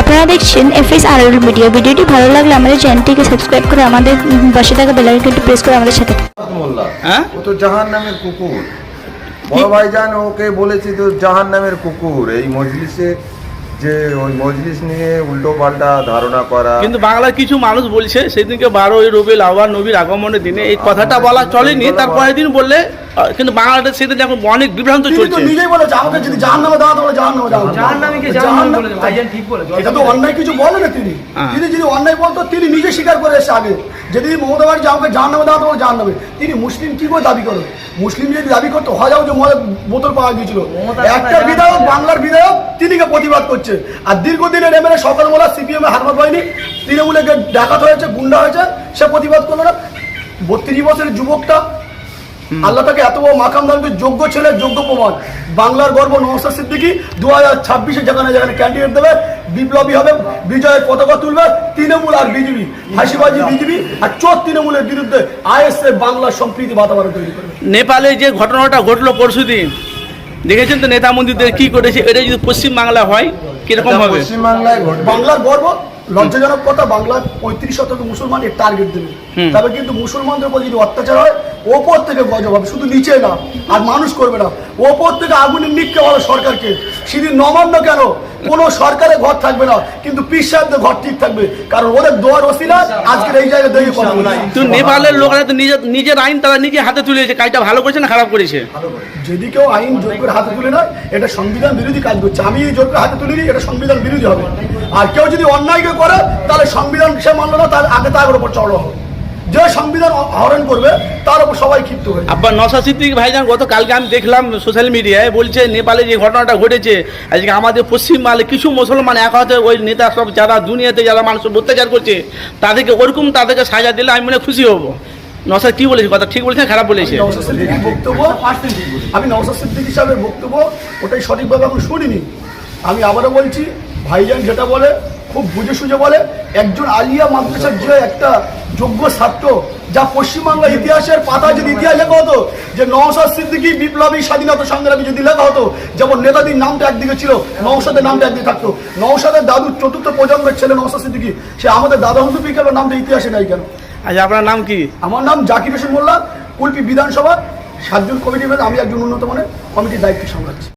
আপনারা দেখছেন এফএস আর মিডিয়া। ভিডিওটি ভালো লাগলে আমাদের চ্যানেলটিকে সাবস্ক্রাইব করে আমাদের পাশে থাকা বেলাইকনটি প্রেস করে আমাদের সাথে থাকুন। হ্যাঁ? ও তো জাহান নামের কুকুর বড় ভাইজান ওকে বলেছি তো জাহান নামের কুকুর। এই মজলিসে যে ওই মজলিস নিয়ে উল্টো পাল্টা ধারণা করা। কিন্তু বাংলার কিছু মানুষ বলছে সেদিনকে বারোই রবিল আবার নবীর আগমনের দিনে এই কথাটা বলা চলেনি তার পরের দিন বললে কিন্তু বাংলাটা সেদিন এখন অনেক বিভ্রান্ত চলছে। নিজেই বলেছে আমাকে যদি জাহান নামে দাঁড়াতে বলে জাহান নামে দাঁড়াতে জাহান নামে কি জাহান নামে বলেছে ভাইজান ঠিক বলেছে। এটা তো অন্যায় কিছু বলে না তিনি। হ্যাঁ। তিনি যদি অন্যায় বলতো তিনি নিজে স্বীকার করে এসে আগে যদি মমতা ব্যানার্জি আমাকে জাহান নামে দাঁড়াতে বলে জাহান নামে তিনি মুসলিম কি করে দাবি করে? মুসলিম যদি দাবি করতো হাজাও যে মদের বোতল পাওয়া গিয়েছিল। একটা বিধায়ক বাংলার বিধায়ক তিনিকে প্রতিবাদ করছে? আর দীর্ঘদিনের এমএলএ সকালবেলা সিপিএম এ হারমাত হয়নি। তৃণমূলে ডাকাত হয়েছে গুন্ডা হয়েছে সে প্রতিবাদ করল না। বত্রিশ বছরের যুবকটা আল্লাহ তাকে এত বড় মাকাম দান যোগ্য ছেলে যোগ্য প্রমাণ। বাংলার গর্ব নমস্কার সিদ্দিকি দু হাজার ছাব্বিশে যেখানে যেখানে ক্যান্ডিডেট দেবে বিপ্লবী হবে বিজয়ের পতাকা তুলবে তৃণমূল আর বিজেপি ফাঁসিবাজি বিজেপি আর চোর তৃণমূলের বিরুদ্ধে আইএসএ বাংলার সম্প্রীতি বাতাবরণ তৈরি করবে। নেপালে যে ঘটনাটা ঘটলো পরশুদিন দেখেছেন তো নেতা মন্ত্রীদের কি করেছে এটা যদি পশ্চিম বাংলা হয় কীরকম হবে? পশ্চিমবাংলায় বাংলার গর্ব লজ্জাজনক কথা বাংলার পঁয়ত্রিশ শতাংশ মুসলমান এর টার্গেট দেবে তবে কিন্তু মুসলমানদের উপর যদি অত্যাচার হয় ওপর থেকে গজব হবে শুধু নিচে না আর মানুষ করবে না। ওপর থেকে আগুনের নিক্ষেপ হবে সরকারকে। সেদিন নবান্ন কেন? কোনো সরকারের ঘর থাকবে না কিন্তু পিস সাহেবদের ঘর ঠিক থাকবে কারণ ওদের দোয়ার ওসিলা আজকের এই জায়গায় দাঁড়িয়ে কথা বলে তো নেপালের লোকেরা তো নিজের নিজের আইন তারা নিজে হাতে তুলেছে কাজটা ভালো করেছে না খারাপ করেছে? যদি কেউ আইন জোর করে হাতে তুলে নেয় এটা সংবিধান বিরোধী কাজ করছে। আমি এই জোর করে হাতে তুলিনি এটা সংবিধান বিরোধী হবে। আর কেউ যদি অন্যায়কে করে তাহলে সংবিধান সে মানলো না তাহলে আগে তার উপর চড়ো হবে। যে সংবিধান হরণ করবে তার উপর সবাই ক্ষিপ্ত হয়ে যাবে। আব্বা নশা সিদ্দিক ভাইজান গত কালকে আমি দেখলাম সোশ্যাল মিডিয়ায় বলছে নেপালে যে ঘটনাটা ঘটেছে আজকে আমাদের পশ্চিমবাংলায় কিছু মুসলমান এক হাতে ওই নেতা সব যারা দুনিয়াতে যারা মানুষ অত্যাচার করছে তাদেরকে ওরকম তাদেরকে সাজা দিলে আমি মনে খুশি হব। নশা কি বলেছে? কথা ঠিক বলেছে খারাপ বলেছে? নওশাদ সিদ্দিকীর বক্তব্য আমি নওশাদ সিদ্দিক হিসাবে বক্তব্য ওটাই সঠিকভাবে এখন শুনিনি। আমি আবারও বলছি ভাইজান যেটা বলে খুব বুঝে সুঝে বলে একজন আলিয়া মাদ্রাসার যে একটা যোগ্য ছাত্র যা পশ্চিমবাংলার ইতিহাসের পাতা যদি ইতিহাস লেখা হতো যে নওশাদ সিদ্দিকি বিপ্লবী স্বাধীনতা সংগ্রামী যদি লেখা হতো যেমন নেতাজির নামটা একদিকে ছিল নওশাদের নামটা একদিকে থাকতো। নওশাদের দাদু চতুর্থ প্রজন্মের ছেলে নওশাদ সিদ্দিকী সে আমাদের দাদা হুজুর কেন নামটা ইতিহাসে নাই কেন? আচ্ছা আপনার নাম কি? আমার নাম জাকির হোসেন মোল্লা কুলপি বিধানসভা সাতজন কমিটি আমি একজন উন্নত মানের কমিটির দায়িত্ব সামলাচ্ছি।